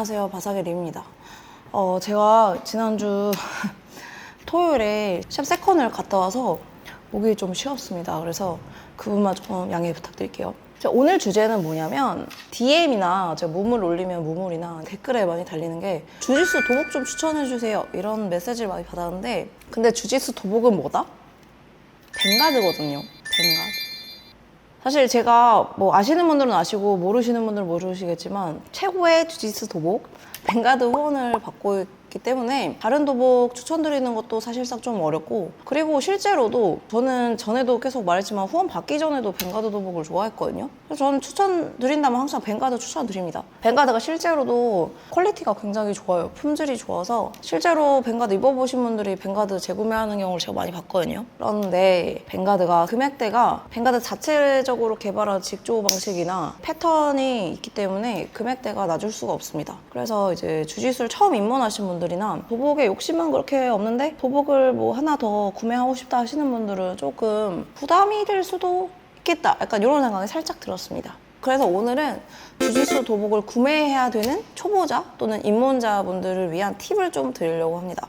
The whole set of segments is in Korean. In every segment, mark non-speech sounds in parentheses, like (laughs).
안녕하세요. 바삭의 리입니다. 어, 제가 지난주 (laughs) 토요일에 샵 세컨을 갔다 와서 목이 좀 쉬었습니다. 그래서 그 부분만 좀 양해 부탁드릴게요. 자, 오늘 주제는 뭐냐면 DM이나 제가 무물 올리면 무물이나 댓글에 많이 달리는 게 주짓수 도복 좀 추천해주세요. 이런 메시지를 많이 받았는데 근데 주짓수 도복은 뭐다? 벵가드거든요. 벵가드 사실 제가 뭐 아시는 분들은 아시고 모르시는 분들은 모르시겠지만 최고의 주짓수 도복 벵가드 후원을 받고 있기 때문에 다른 도복 추천드리는 것도 사실상 좀 어렵고 그리고 실제로도 저는 전에도 계속 말했지만 후원 받기 전에도 벵가드 도복을 좋아했거든요. 그래서 저는 추천드린다면 항상 벵가드 추천드립니다. 벵가드가 실제로도 퀄리티가 굉장히 좋아요. 품질이 좋아서 실제로 벵가드 입어보신 분들이 벵가드 재구매하는 경우를 제가 많이 봤거든요. 그런데 벵가드가 금액대가 벵가드 자체적으로 개발한 직조 방식이나 패턴이 있기 때문에 금액대가 낮을 수가 없습니다. 그래서 이제 주짓수를 처음 입문하신 분들 이나 도복에 욕심은 그렇게 없는데 도복을 뭐 하나 더 구매하고 싶다 하시는 분들은 조금 부담이 될 수도 있겠다. 약간 이런 생각이 살짝 들었습니다. 그래서 오늘은 주짓수 도복을 구매해야 되는 초보자 또는 입문자분들을 위한 팁을 좀 드리려고 합니다.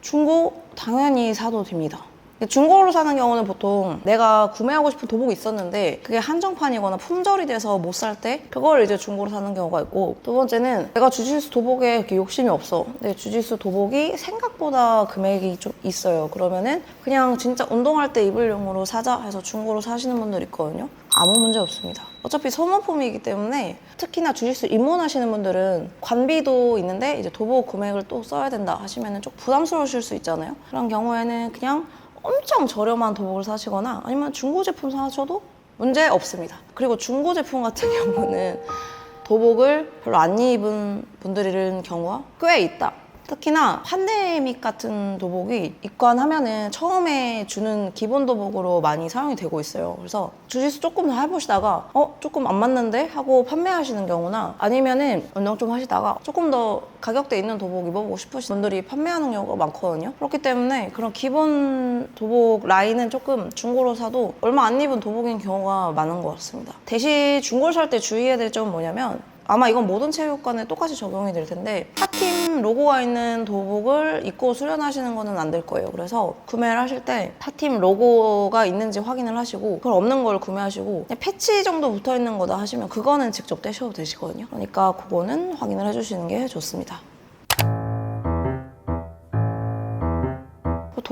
중고 당연히 사도 됩니다. 중고로 사는 경우는 보통 내가 구매하고 싶은 도복이 있었는데 그게 한정판이거나 품절이 돼서 못 살 때 그걸 이제 중고로 사는 경우가 있고 두 번째는 내가 주짓수 도복에 그렇게 욕심이 없어. 근데 주짓수 도복이 생각보다 금액이 좀 있어요. 그러면은 그냥 진짜 운동할 때 입을용으로 사자 해서 중고로 사시는 분들 있거든요. 아무 문제 없습니다. 어차피 소모품이기 때문에 특히나 주짓수 입문하시는 분들은 관비도 있는데 이제 도복 금액을 또 써야 된다 하시면 좀 부담스러우실 수 있잖아요. 그런 경우에는 그냥 엄청 저렴한 도복을 사시거나 아니면 중고 제품 사셔도 문제 없습니다. 그리고 중고 제품 같은 (laughs) 경우는 도복을 별로 안 입은 분들이는 경우가 꽤 있다. 특히나 판데믹 같은 도복이 입관하면은 처음에 주는 기본 도복으로 많이 사용이 되고 있어요. 그래서 주짓수 조금 더 해보시다가 어 조금 안 맞는데 하고 판매하시는 경우나 아니면은 운동 좀 하시다가 조금 더 가격대 있는 도복 입어보고 싶으신 분들이 판매하는 경우가 많거든요. 그렇기 때문에 그런 기본 도복 라인은 조금 중고로 사도 얼마 안 입은 도복인 경우가 많은 것 같습니다. 대신 중고를 살 때 주의해야 될 점은 뭐냐면 아마 이건 모든 체육관에 똑같이 적용이 될 텐데 타팀 로고가 있는 도복을 입고 수련하시는 거는 안 될 거예요. 그래서 구매를 하실 때 타팀 로고가 있는지 확인을 하시고 그걸 없는 걸 구매하시고 패치 정도 붙어 있는 거다 하시면 그거는 직접 떼셔도 되시거든요. 그러니까 그거는 확인을 해주시는 게 좋습니다.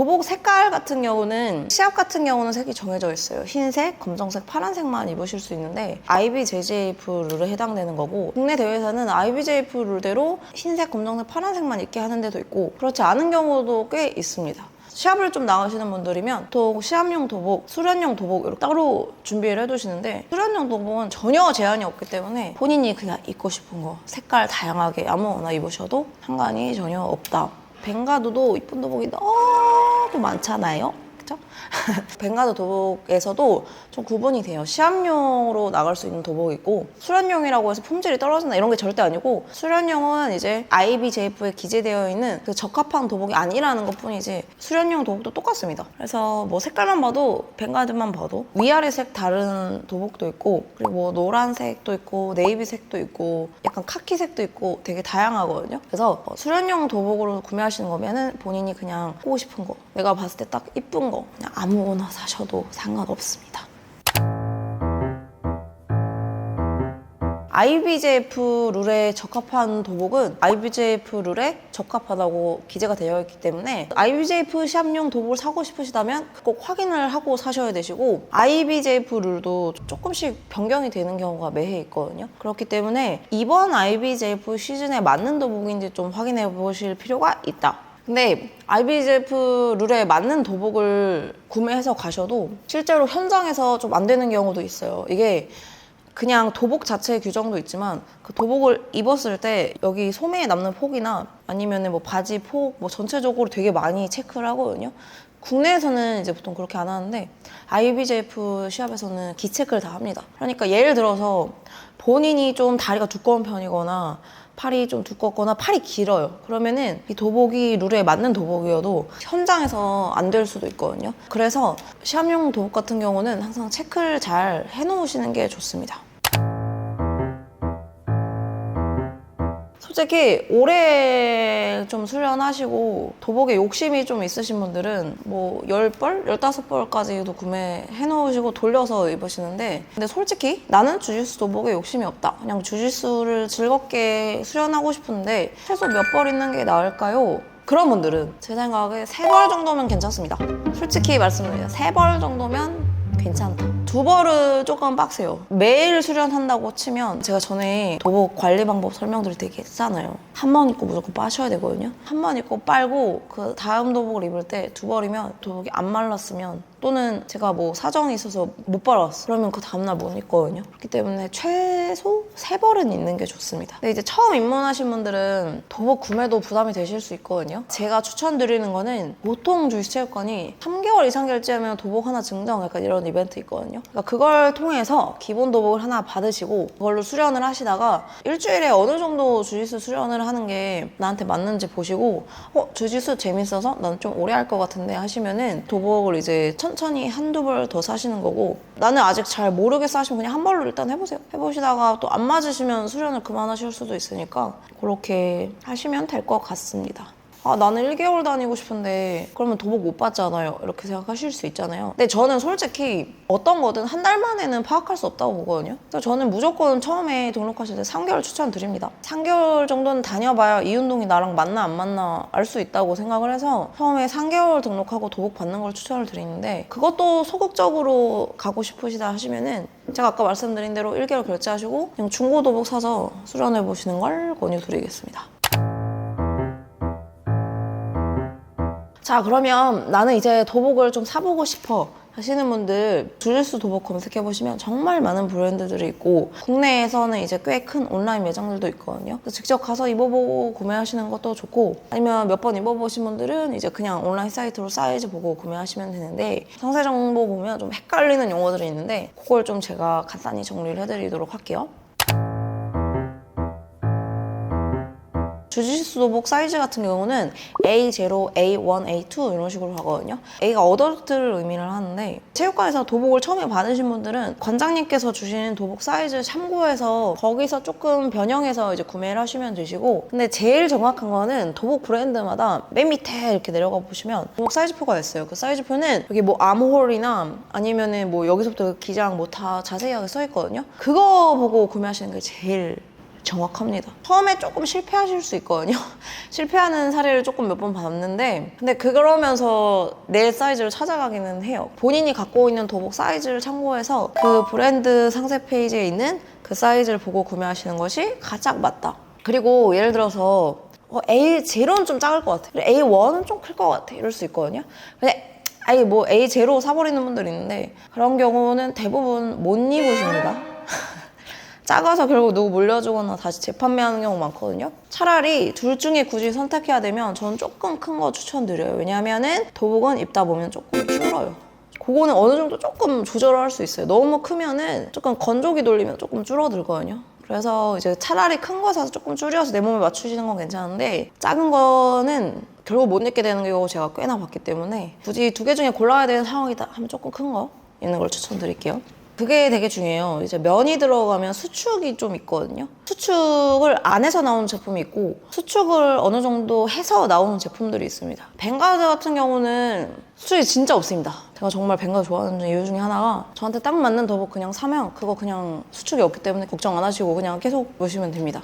도복 색깔 같은 경우는 시합 같은 경우는 색이 정해져 있어요. 흰색, 검정색, 파란색만 입으실 수 있는데 IBJF 룰에 해당되는 거고 국내 대회에서는 IBJF 룰대로 흰색, 검정색, 파란색만 입게 하는 데도 있고 그렇지 않은 경우도 꽤 있습니다. 시합을 좀 나가시는 분들이면 또 시합용 도복, 수련용 도복 이렇게 따로 준비를 해두시는데 수련용 도복은 전혀 제한이 없기 때문에 본인이 그냥 입고 싶은 거 색깔 다양하게 아무거나 입으셔도 상관이 전혀 없다. 벵가드도 이쁜 도복이 너무 많잖아요. 그죠? (laughs) 벵가드 도복에서도 좀 구분이 돼요. 시합용으로 나갈 수 있는 도복이 있고 수련용이라고 해서 품질이 떨어진다 이런 게 절대 아니고 수련용은 이제 IBJF에 기재되어 있는 그 적합한 도복이 아니라는 것 뿐이지 수련용 도복도 똑같습니다. 그래서 뭐 색깔만 봐도 벵가드만 봐도 위아래 색 다른 도복도 있고 그리고 뭐 노란색도 있고 네이비색도 있고 약간 카키색도 있고 되게 다양하거든요. 그래서 어, 수련용 도복으로 구매하시는 거면은 본인이 그냥 하고 싶은 거 내가 봤을 때 딱 이쁜 거 아무거나 사셔도 상관없습니다. IBJF 룰에 적합한 도복은 IBJF 룰에 적합하다고 기재가 되어 있기 때문에 IBJF 시합용 도복을 사고 싶으시다면 꼭 확인을 하고 사셔야 되시고 IBJF 룰도 조금씩 변경이 되는 경우가 매해 있거든요. 그렇기 때문에 이번 IBJF 시즌에 맞는 도복인지 좀 확인해 보실 필요가 있다. 근데 IBJF 룰에 맞는 도복을 구매해서 가셔도 실제로 현장에서 좀 안 되는 경우도 있어요. 이게 그냥 도복 자체의 규정도 있지만 그 도복을 입었을 때 여기 소매에 남는 폭이나 아니면 뭐 바지 폭 뭐 전체적으로 되게 많이 체크를 하거든요. 국내에서는 이제 보통 그렇게 안 하는데 IBJF 시합에서는 기체크를 다 합니다. 그러니까 예를 들어서 본인이 좀 다리가 두꺼운 편이거나 팔이 좀 두껍거나 팔이 길어요. 그러면은 이 도복이 룰에 맞는 도복이어도 현장에서 안 될 수도 있거든요. 그래서 시합용 도복 같은 경우는 항상 체크를 잘 해놓으시는 게 좋습니다. 솔직히 오래 좀 수련하시고 도복에 욕심이 좀 있으신 분들은 뭐 10벌, 15벌까지도 구매해 놓으시고 돌려서 입으시는데 근데 솔직히 나는 주짓수 도복에 욕심이 없다. 그냥 주짓수를 즐겁게 수련하고 싶은데 최소 몇 벌 있는 게 나을까요? 그런 분들은 제 생각에 세 벌 정도면 괜찮습니다. 솔직히 말씀드려요. 세 벌 정도면 괜찮다. 두 벌은 조금 빡세요. 매일 수련한다고 치면 제가 전에 도복 관리 방법 설명드릴 때 얘기했잖아요. 한 번 입고 무조건 빠셔야 되거든요. 한 번 입고 빨고 그 다음 도복을 입을 때 두 벌이면 도복이 안 말랐으면 또는 제가 뭐 사정이 있어서 못 빨았어. 그러면 그 다음날 못 입거든요. 그렇기 때문에 최소 세 벌은 있는 게 좋습니다. 근데 이제 처음 입문하신 분들은 도복 구매도 부담이 되실 수 있거든요. 제가 추천드리는 거는 보통 주식체육관이 3개월 이상 결제하면 도복 하나 증정 약간 이런 이벤트 있거든요. 그러니까 그걸 통해서 기본 도복을 하나 받으시고 그걸로 수련을 하시다가 일주일에 어느 정도 주짓수 수련을 하는 게 나한테 맞는지 보시고 어 주짓수 재밌어서 난 좀 오래 할 것 같은데 하시면은 도복을 이제 천 천히 한두 벌 더 사시는 거고 나는 아직 잘 모르겠어 하시면 그냥 한 벌로 일단 해보세요. 해보시다가 또 안 맞으시면 수련을 그만하실 수도 있으니까 그렇게 하시면 될 것 같습니다. 아, 나는 1개월 다니고 싶은데 그러면 도복 못 받잖아요. 이렇게 생각하실 수 있잖아요. 근데 저는 솔직히 어떤 거든 한 달 만에는 파악할 수 없다고 보거든요. 그래서 저는 무조건 처음에 등록하실 때 3개월 추천드립니다. 3개월 정도는 다녀봐야 이 운동이 나랑 맞나 안 맞나 알 수 있다고 생각을 해서 처음에 3개월 등록하고 도복 받는 걸 추천을 드리는데 그것도 소극적으로 가고 싶으시다 하시면은 제가 아까 말씀드린 대로 1개월 결제하시고 그냥 중고 도복 사서 수련해 보시는 걸 권유드리겠습니다. 자 그러면 나는 이제 도복을 좀 사보고 싶어 하시는 분들 주짓수 도복 검색해 보시면 정말 많은 브랜드들이 있고 국내에서는 이제 꽤 큰 온라인 매장들도 있거든요. 직접 가서 입어보고 구매하시는 것도 좋고 아니면 몇 번 입어보신 분들은 이제 그냥 온라인 사이트로 사이즈 보고 구매하시면 되는데 상세 정보 보면 좀 헷갈리는 용어들이 있는데 그걸 좀 제가 간단히 정리를 해드리도록 할게요. 주짓수 도복 사이즈 같은 경우는 A0, A1, A2 이런 식으로 가거든요. A가 어덜트를 의미를 하는데 체육관에서 도복을 처음에 받으신 분들은 관장님께서 주신 도복 사이즈 참고해서 거기서 조금 변형해서 이제 구매를 하시면 되시고 근데 제일 정확한 거는 도복 브랜드마다 맨 밑에 이렇게 내려가 보시면 도복 사이즈표가 있어요. 그 사이즈표는 여기 뭐 암홀이나 아니면은 뭐 여기서부터 기장 뭐 다 자세하게 써 있거든요. 그거 보고 구매하시는 게 제일 정확합니다. 처음에 조금 실패하실 수 있거든요. (laughs) 실패하는 사례를 조금 몇 번 봤는데, 근데 그러면서 내 사이즈를 찾아가기는 해요. 본인이 갖고 있는 도복 사이즈를 참고해서 그 브랜드 상세 페이지에 있는 그 사이즈를 보고 구매하시는 것이 가장 맞다. 그리고 예를 들어서 어, A0는 좀 작을 것 같아. 그리고 A1은 좀 클 것 같아. 이럴 수 있거든요. 근데 아니 뭐 A0 사버리는 분들 있는데 그런 경우는 대부분 못 입으십니다. (laughs) 작아서 결국 누구 물려주거나 다시 재판매하는 경우 많거든요. 차라리 둘 중에 굳이 선택해야 되면 저는 조금 큰 거 추천드려요. 왜냐하면은 도복은 입다 보면 조금 줄어요. 그거는 어느 정도 조금 조절을 할 수 있어요. 너무 크면은 조금 건조기 돌리면 조금 줄어들거든요. 그래서 이제 차라리 큰 거 사서 조금 줄여서 내 몸에 맞추시는 건 괜찮은데 작은 거는 결국 못 입게 되는 경우 제가 꽤나 봤기 때문에 굳이 두 개 중에 골라야 되는 상황이다 하면 조금 큰거 있는 걸 추천드릴게요. 그게 되게 중요해요. 이제 면이 들어가면 수축이 좀 있거든요. 수축을 안 해서 나오는 제품이 있고 수축을 어느 정도 해서 나오는 제품들이 있습니다. 벵가드 같은 경우는 수축이 진짜 없습니다. 제가 정말 벵가드 좋아하는 이유 중에 하나가 저한테 딱 맞는 더복 그냥 사면 그거 그냥 수축이 없기 때문에 걱정 안 하시고 그냥 계속 보시면 됩니다.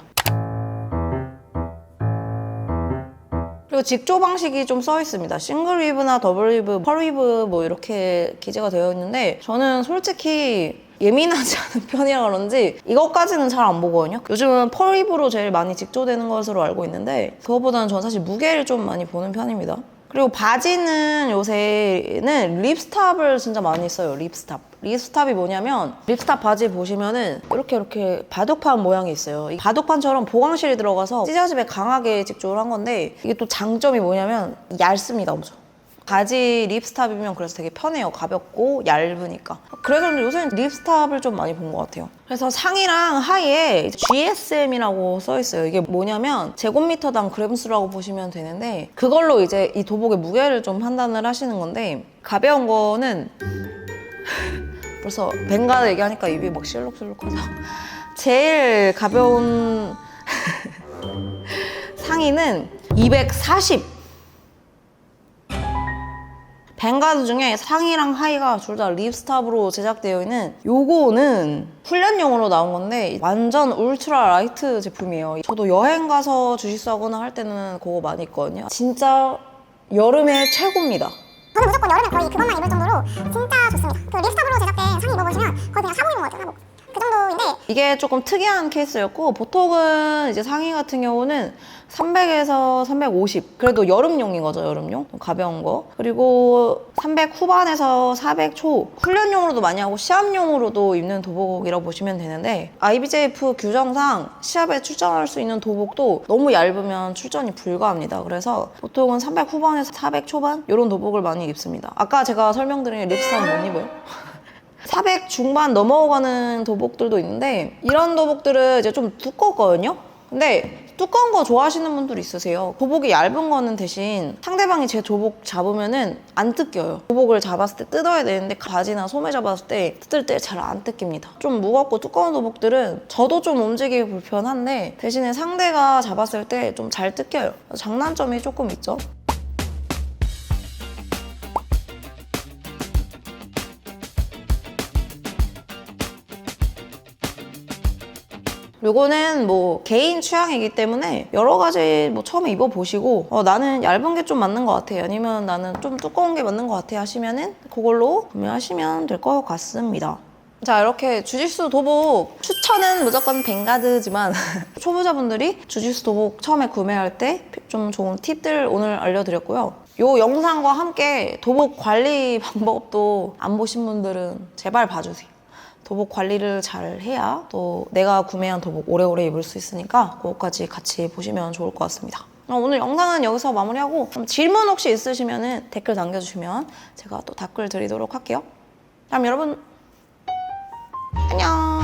그리고 직조 방식이 좀 써 있습니다. 싱글 위브나 더블 위브, 펄 위브 뭐 이렇게 기재가 되어 있는데 저는 솔직히 예민하지 (laughs) 않은 편이라 그런지 이것까지는 잘 안 보거든요. 요즘은 펄 위브로 제일 많이 직조되는 것으로 알고 있는데 그것보다는 저는 사실 무게를 좀 많이 보는 편입니다. 그리고 바지는 요새는 립스탑을 진짜 많이 써요. 립스탑. 립스탑이 뭐냐면 립스탑 바지 보시면은 이렇게 이렇게 바둑판 모양이 있어요. 이 바둑판처럼 보강실이 들어가서 찢어짐에 강하게 직조를 한 건데 이게 또 장점이 뭐냐면 얇습니다, 엄청. 바지 립스탑이면 그래서 되게 편해요. 가볍고 얇으니까. 그래서 요새는 립스탑을 좀 많이 본 것 같아요. 그래서 상의랑 하의에 GSM이라고 써 있어요. 이게 뭐냐면 제곱미터당 그램수라고 보시면 되는데 그걸로 이제 이 도복의 무게를 좀 판단을 하시는 건데 가벼운 거는 (laughs) 벌써 벵가드 얘기하니까 입이 막 실룩실룩하죠. (laughs) 제일 가벼운 (laughs) 상의는 240 뱅가드 중에 상의랑 하의가 둘 다 립스탑으로 제작되어 있는 요거는 훈련용으로 나온 건데 완전 울트라 라이트 제품이에요. 저도 여행 가서 주짓수 하거나 할 때는 그거 많이 입거든요. 진짜 여름에 최고입니다. 저는 무조건 여름에 거의 그것만 입을 정도로 진짜 좋습니다. 그 립스탑으로 제작된 상의 입어보시면 거의 그냥 사복 입은 것 같아요. 사복. 그 정도인데 이게 조금 특이한 케이스였고 보통은 이제 상의 같은 경우는 300에서 350 그래도 여름용인 거죠 여름용? 좀 가벼운 거. 그리고 300 후반에서 400 초. 훈련용으로도 많이 하고 시합용으로도 입는 도복이라고 보시면 되는데 IBJF 규정상 시합에 출전할 수 있는 도복도 너무 얇으면 출전이 불가합니다. 그래서 보통은 300 후반에서 400 초반? 이런 도복을 많이 입습니다. 아까 제가 설명드린 립스타는 못 입어요. (laughs) 400 중반 넘어가는 도복들도 있는데 이런 도복들은 이제 좀 두껍거든요. 근데 두꺼운 거 좋아하시는 분들 있으세요. 도복이 얇은 거는 대신 상대방이 제 도복 잡으면은 안 뜯겨요. 도복을 잡았을 때 뜯어야 되는데 바지나 소매 잡았을 때 뜯을 때 잘 안 뜯깁니다. 좀 무겁고 두꺼운 도복들은 저도 좀 움직이기 불편한데 대신에 상대가 잡았을 때 좀 잘 뜯겨요. 장단점이 조금 있죠. 요거는 뭐 개인 취향이기 때문에 여러 가지 뭐 처음에 입어보시고 어, 나는 얇은 게 좀 맞는 것 같아 아니면 나는 좀 두꺼운 게 맞는 것 같아 하시면은 그걸로 구매하시면 될 것 같습니다. 자 이렇게 주짓수 도복 추천은 무조건 벵가드지만 (laughs) 초보자분들이 주짓수 도복 처음에 구매할 때 좀 좋은 팁들 오늘 알려드렸고요. 요 영상과 함께 도복 관리 (laughs) 방법도 안 보신 분들은 제발 봐주세요. 도복 관리를 잘 해야 또 내가 구매한 도복 오래오래 입을 수 있으니까 그것까지 같이 보시면 좋을 것 같습니다. 어, 오늘 영상은 여기서 마무리하고 질문 혹시 있으시면 댓글 남겨주시면 제가 또 답글 드리도록 할게요. 그럼 여러분 안녕.